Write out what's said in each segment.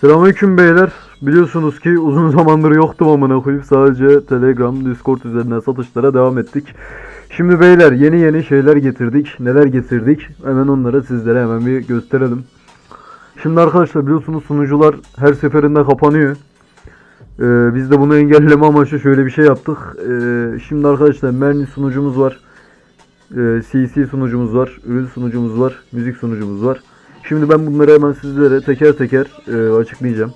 Selamünaleyküm beyler. Biliyorsunuz ki uzun zamandır yoktum amına koyup sadece Telegram, Discord üzerinden satışlara devam ettik. Şimdi beyler yeni yeni şeyler getirdik. Neler getirdik? Hemen onları sizlere hemen bir gösterelim. Şimdi arkadaşlar biliyorsunuz sunucular her seferinde kapanıyor. Ee, biz de bunu engelleme amaçlı şöyle bir şey yaptık. Ee, şimdi arkadaşlar Merni sunucumuz var. Ee, CC sunucumuz var. Ürün sunucumuz var. Müzik sunucumuz var. Şimdi ben bunları hemen sizlere teker teker e, açıklayacağım.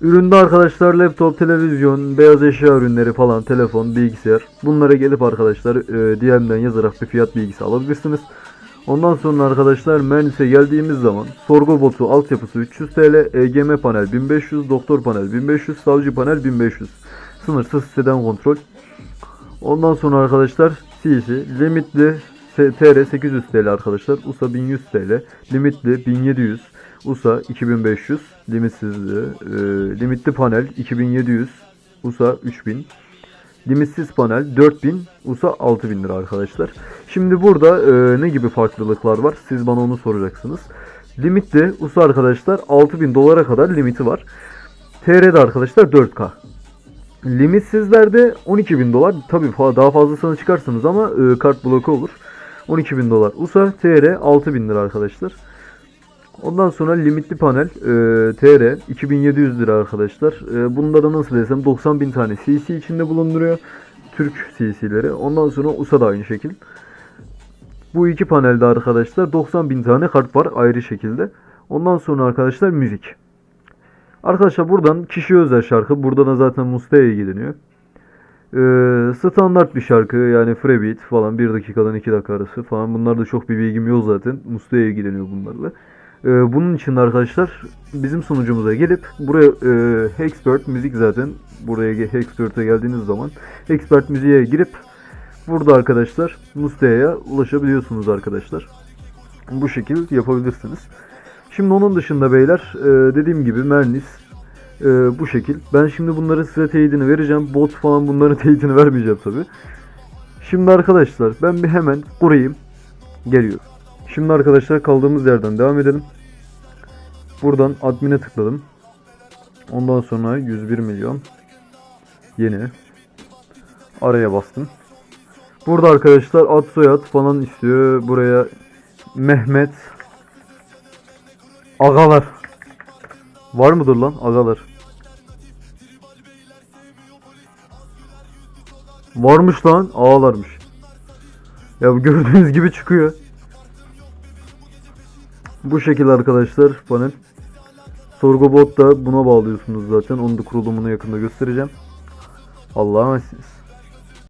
Üründe arkadaşlar laptop, televizyon, beyaz eşya ürünleri falan, telefon, bilgisayar. Bunlara gelip arkadaşlar e, DM'den yazarak bir fiyat bilgisi alabilirsiniz. Ondan sonra arkadaşlar Mernis'e geldiğimiz zaman sorgu botu altyapısı 300 TL, EGM panel 1500, doktor panel 1500, savcı panel 1500. Sınırsız siteden kontrol. Ondan sonra arkadaşlar CC limitli TR 800 TL arkadaşlar. USA 1100 TL. Limitli 1700. USA 2500. Limitsizli. e, limitli panel 2700. USA 3000. Limitsiz panel 4000. USA 6000 lira arkadaşlar. Şimdi burada e, ne gibi farklılıklar var? Siz bana onu soracaksınız. Limitli USA arkadaşlar 6000 dolara kadar limiti var. TR'de arkadaşlar 4K. Limitsizlerde 12.000 dolar. Tabii daha fazlasını çıkarsınız ama e, kart bloku olur. 12.000 dolar. USA TR 6.000 lira arkadaşlar. Ondan sonra limitli panel e, TR 2700 lira arkadaşlar. E, bunda da nasıl desem 90.000 tane CC içinde bulunduruyor. Türk CC'leri. Ondan sonra USA da aynı şekil. Bu iki panelde arkadaşlar 90.000 tane kart var ayrı şekilde. Ondan sonra arkadaşlar müzik. Arkadaşlar buradan kişi özel şarkı. Burada da zaten Musta'ya ilgileniyor. Ee, standart bir şarkı yani free beat falan 1 dakikadan 2 dakika arası falan. Bunlarda çok bir bilgim yok zaten. Musta'ya ilgileniyor bunlarla. Ee, bunun için arkadaşlar bizim sunucumuza gelip buraya e, Expert müzik zaten buraya ge- Expert'e geldiğiniz zaman Expert müziğe girip burada arkadaşlar Musta'ya ulaşabiliyorsunuz arkadaşlar. Bu şekil yapabilirsiniz. Şimdi onun dışında beyler e, dediğim gibi Mernis e, bu şekil. Ben şimdi bunların size teyidini vereceğim. Bot falan bunların teyidini vermeyeceğim tabi. Şimdi arkadaşlar ben bir hemen kurayım. Geliyorum. Şimdi arkadaşlar kaldığımız yerden devam edelim. Buradan admin'e tıkladım. Ondan sonra 101 milyon. Yeni. Araya bastım. Burada arkadaşlar ad soyad falan istiyor. Buraya Mehmet Agalar. Var mıdır lan agalar? Varmış lan ağalarmış. Ya gördüğünüz gibi çıkıyor. Bu şekilde arkadaşlar panel. Sorgu bot da buna bağlıyorsunuz zaten. Onun da kurulumunu yakında göstereceğim. Allah'a emanetsiniz.